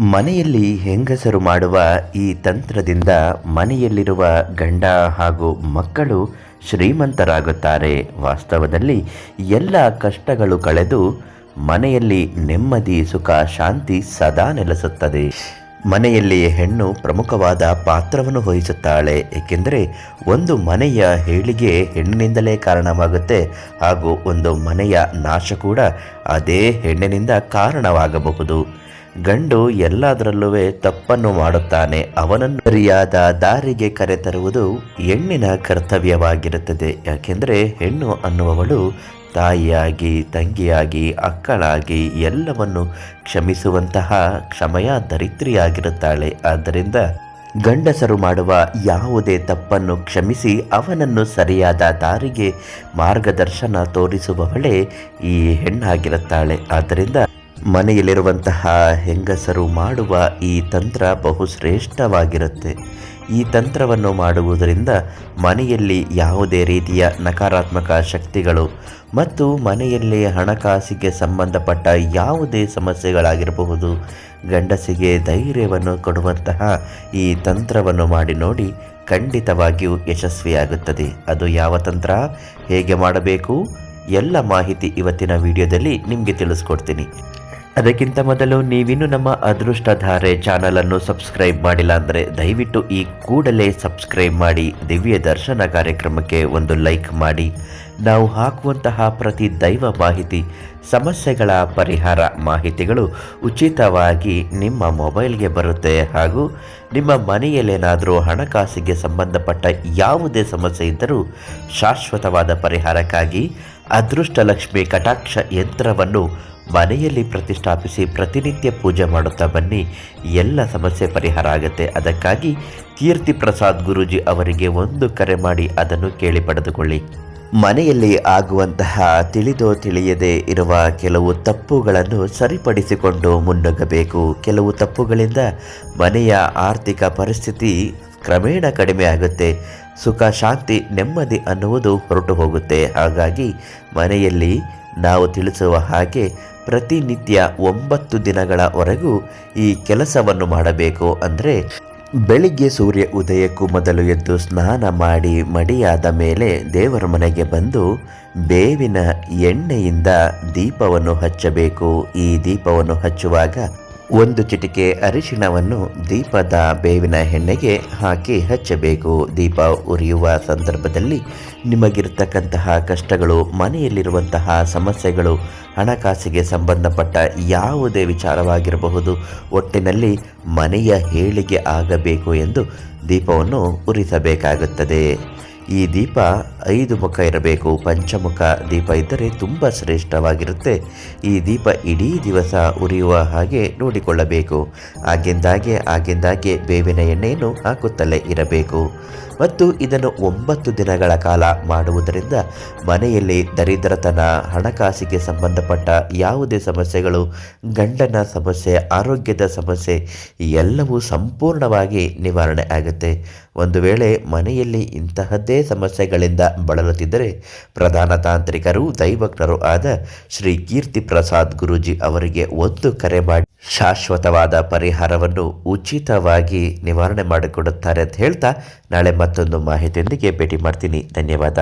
ಮನೆಯಲ್ಲಿ ಹೆಂಗಸರು ಮಾಡುವ ಈ ತಂತ್ರದಿಂದ ಮನೆಯಲ್ಲಿರುವ ಗಂಡ ಹಾಗೂ ಮಕ್ಕಳು ಶ್ರೀಮಂತರಾಗುತ್ತಾರೆ. ವಾಸ್ತವದಲ್ಲಿ ಎಲ್ಲ ಕಷ್ಟಗಳು ಕಳೆದು ಮನೆಯಲ್ಲಿ ನೆಮ್ಮದಿ, ಸುಖ, ಶಾಂತಿ ಸದಾ ನೆಲೆಸುತ್ತದೆ. ಮನೆಯಲ್ಲಿ ಹೆಣ್ಣು ಪ್ರಮುಖವಾದ ಪಾತ್ರವನ್ನು ವಹಿಸುತ್ತಾಳೆ. ಏಕೆಂದರೆ ಒಂದು ಮನೆಯ ಹೇಳಿಗೆ ಹೆಣ್ಣಿನಿಂದಲೇ ಕಾರಣವಾಗುತ್ತೆ. ಹಾಗೂ ಒಂದು ಮನೆಯ ನಾಶ ಕೂಡ ಅದೇ ಹೆಣ್ಣಿನಿಂದ ಕಾರಣವಾಗಬಹುದು. ಗಂಡು ಎಲ್ಲದರಲ್ಲೂ ತಪ್ಪನ್ನು ಮಾಡುತ್ತಾನೆ. ಅವನನ್ನು ಸರಿಯಾದ ದಾರಿಗೆ ಕರೆತರುವುದು ಹೆಣ್ಣಿನ ಕರ್ತವ್ಯವಾಗಿರುತ್ತದೆ. ಯಾಕೆಂದರೆ ಹೆಣ್ಣು ಅನ್ನುವವಳು ತಾಯಿಯಾಗಿ, ತಂಗಿಯಾಗಿ, ಅಕ್ಕಳಾಗಿ ಎಲ್ಲವನ್ನು ಕ್ಷಮಿಸುವಂತಹ ಕ್ಷಮಯ ಧರಿತ್ರಿಯಾಗಿರುತ್ತಾಳೆ ಆದ್ದರಿಂದ ಗಂಡಸರು ಮಾಡುವ ಯಾವುದೇ ತಪ್ಪನ್ನು ಕ್ಷಮಿಸಿ ಅವನನ್ನು ಸರಿಯಾದ ದಾರಿಗೆ ಮಾರ್ಗದರ್ಶನ ತೋರಿಸುವವಳೇ ಈ ಹೆಣ್ಣಾಗಿರುತ್ತಾಳೆ. ಆದ್ದರಿಂದ ಮನೆಯಲ್ಲಿರುವಂತಹ ಹೆಂಗಸರು ಮಾಡುವ ಈ ತಂತ್ರ ಬಹು ಶ್ರೇಷ್ಠವಾಗಿರುತ್ತೆ ಈ ತಂತ್ರವನ್ನು ಮಾಡುವುದರಿಂದ ಮನೆಯಲ್ಲಿ ಯಾವುದೇ ರೀತಿಯ ನಕಾರಾತ್ಮಕ ಶಕ್ತಿಗಳು ಮತ್ತು ಮನೆಯಲ್ಲಿ ಹಣಕಾಸಿಗೆ ಸಂಬಂಧಪಟ್ಟ ಯಾವುದೇ ಸಮಸ್ಯೆಗಳಾಗಿರಬಹುದು. ಗಂಡಸಿಗೆ ಧೈರ್ಯವನ್ನು ಕೊಡುವಂತಹ ಈ ತಂತ್ರವನ್ನು ಮಾಡಿ ನೋಡಿ ಖಂಡಿತವಾಗಿಯೂ ಯಶಸ್ವಿಯಾಗುತ್ತದೆ. ಅದು ಯಾವ ತಂತ್ರ? ಹೇಗೆ ಮಾಡಬೇಕು? ಎಲ್ಲ ಮಾಹಿತಿ ಇವತ್ತಿನ ವಿಡಿಯೋದಲ್ಲಿ ನಿಮಗೆ ತಿಳಿಸ್ಕೊಡ್ತೀನಿ. ಅದಕ್ಕಿಂತ ಮೊದಲು ನೀವಿನ್ನು ನಮ್ಮ ಅದೃಷ್ಟಧಾರೆ ಚಾನಲನ್ನು ಸಬ್ಸ್ಕ್ರೈಬ್ ಮಾಡಿಲ್ಲ ಅಂದ್ರೆ ದಯವಿಟ್ಟು ಈ ಕೂಡಲೇ ಸಬ್ಸ್ಕ್ರೈಬ್ ಮಾಡಿ ದಿವ್ಯ ದರ್ಶನ ಕಾರ್ಯಕ್ರಮಕ್ಕೆ ಒಂದು ಲೈಕ್ ಮಾಡಿ. ನಾವು ಹಾಕುವಂತಹ ಪ್ರತಿ ದೈವ ಮಾಹಿತಿ, ಸಮಸ್ಯೆಗಳ ಪರಿಹಾರ ಮಾಹಿತಿಗಳು ಉಚಿತವಾಗಿ ನಿಮ್ಮ ಮೊಬೈಲ್ಗೆ ಬರುತ್ತೆ ಹಾಗೂ ನಿಮ್ಮ ಮನೆಯಲ್ಲೇನಾದರೂ ಹಣಕಾಸಿಗೆ ಸಂಬಂಧಪಟ್ಟ ಯಾವುದೇ ಸಮಸ್ಯೆ ಇದ್ದರೂ ಶಾಶ್ವತವಾದ ಪರಿಹಾರಕ್ಕಾಗಿ ಅದೃಷ್ಟಲಕ್ಷ್ಮಿ ಕಟಾಕ್ಷ ಯಂತ್ರವನ್ನು ಮನೆಯಲ್ಲಿ ಪ್ರತಿಷ್ಠಾಪಿಸಿ ಪ್ರತಿನಿತ್ಯ ಪೂಜೆ ಮಾಡುತ್ತಾ ಬನ್ನಿ. ಎಲ್ಲ ಸಮಸ್ಯೆ ಪರಿಹಾರ ಆಗುತ್ತೆ. ಅದಕ್ಕಾಗಿ ಕೀರ್ತಿ ಪ್ರಸಾದ್ ಗುರೂಜಿ ಅವರಿಗೆ ಒಂದು ಕರೆ ಮಾಡಿ ಅದನ್ನು ಕೇಳಿ ಪಡೆದುಕೊಳ್ಳಿ. ಮನೆಯಲ್ಲಿ ಆಗುವಂತಹ ತಿಳಿದೋ ತಿಳಿಯದೆ ಇರುವ ಕೆಲವು ತಪ್ಪುಗಳನ್ನು ಸರಿಪಡಿಸಿಕೊಂಡು ಮುನ್ನುಗ್ಗಬೇಕು ಕೆಲವು ತಪ್ಪುಗಳಿಂದ ಮನೆಯ ಆರ್ಥಿಕ ಪರಿಸ್ಥಿತಿ ಕ್ರಮೇಣ ಕಡಿಮೆ ಆಗುತ್ತೆ. ಸುಖ, ಶಾಂತಿ, ನೆಮ್ಮದಿ ಅನ್ನುವುದು ಹೊರಟು ಹೋಗುತ್ತೆ. ಹಾಗಾಗಿ ಮನೆಯಲ್ಲಿ ನಾವು ತಿಳಿಸುವ ಹಾಗೆ ಪ್ರತಿನಿತ್ಯ ಒಂಬತ್ತು ದಿನಗಳವರೆಗೂ ಈ ಕೆಲಸವನ್ನು ಮಾಡಬೇಕು. ಅಂದರೆ ಬೆಳಿಗ್ಗೆ ಸೂರ್ಯ ಉದಯಕ್ಕೂ ಮೊದಲು ಎದ್ದು ಸ್ನಾನ ಮಾಡಿ ಮಡಿಯಾದ ಮೇಲೆ ದೇವರ ಮನೆಗೆ ಬಂದು ಬೇವಿನ ಎಣ್ಣೆಯಿಂದ ದೀಪವನ್ನು ಹಚ್ಚಬೇಕು. ಈ ದೀಪವನ್ನು ಹಚ್ಚುವಾಗ ಒಂದು ಚಿಟಿಕೆ ಅರಿಶಿಣವನ್ನು ದೀಪದ ಬೇವಿನ ಎಣ್ಣೆಗೆ ಹಾಕಿ ಹಚ್ಚಬೇಕು. ದೀಪ ಉರಿಯುವ ಸಂದರ್ಭದಲ್ಲಿ ನಿಮಗಿರ್ತಕ್ಕಂತಹ ಕಷ್ಟಗಳು, ಮನೆಯಲ್ಲಿರುವಂತಹ ಸಮಸ್ಯೆಗಳು, ಹಣಕಾಸಿಗೆ ಸಂಬಂಧಪಟ್ಟ ಯಾವುದೇ ವಿಚಾರವಾಗಿರಬಹುದು. ಒಟ್ಟಿನಲ್ಲಿ ಮನೆಯ ಹೇಳಿಗೆ ಆಗಬೇಕು ಎಂದು ದೀಪವನ್ನು ಉರಿಸಬೇಕಾಗುತ್ತದೆ. ಈ ದೀಪ ಐದು ಮುಖ ಇರಬೇಕು. ಪಂಚಮುಖ ದೀಪ ಇದ್ದರೆ ತುಂಬ ಶ್ರೇಷ್ಠವಾಗಿರುತ್ತೆ. ಈ ದೀಪ ಇಡೀ ದಿವಸ ಉರಿಯುವ ಹಾಗೆ ನೋಡಿಕೊಳ್ಳಬೇಕು. ಆಗಿಂದಾಗೆ ಆಗಿಂದಾಗೆ ಬೇವಿನ ಎಣ್ಣೆಯನ್ನು ಹಾಕುತ್ತಲೇ ಇರಬೇಕು. ಮತ್ತು ಇದನ್ನು ಒಂಬತ್ತು ದಿನಗಳ ಕಾಲ ಮಾಡುವುದರಿಂದ ಮನೆಯಲ್ಲಿ ದರಿದ್ರತನ, ಹಣಕಾಸಿಗೆ ಸಂಬಂಧಪಟ್ಟ ಯಾವುದೇ ಸಮಸ್ಯೆಗಳು, ಗಂಡನ ಸಮಸ್ಯೆ, ಆರೋಗ್ಯದ ಸಮಸ್ಯೆ ಎಲ್ಲವೂ ಸಂಪೂರ್ಣವಾಗಿ ನಿವಾರಣೆ ಆಗುತ್ತೆ. ಒಂದು ವೇಳೆ ಮನೆಯಲ್ಲಿ ಇಂತಹದ್ದೇ ಸಮಸ್ಯೆಗಳಿಂದ ಬಳಲುತ್ತಿದ್ದರೆ ಪ್ರಧಾನ ತಾಂತ್ರಿಕರು, ದೈವಜ್ಞರು ಆದ ಶ್ರೀ ಕೀರ್ತಿ ಪ್ರಸಾದ್ ಗುರೂಜಿ ಅವರಿಗೆ ಒಂದು ಕರೆ ಮಾಡಿ ಶಾಶ್ವತವಾದ ಪರಿಹಾರವನ್ನು ಉಚಿತವಾಗಿ ನಿವಾರಣೆ ಮಾಡಿಕೊಡುತ್ತಾರೆ ಅಂತ ಹೇಳ್ತಾ ನಾಳೆ ಮತ್ತೊಂದು ಮಾಹಿತಿಯೊಂದಿಗೆ ಭೇಟಿ ಮಾಡ್ತೀನಿ. ಧನ್ಯವಾದ.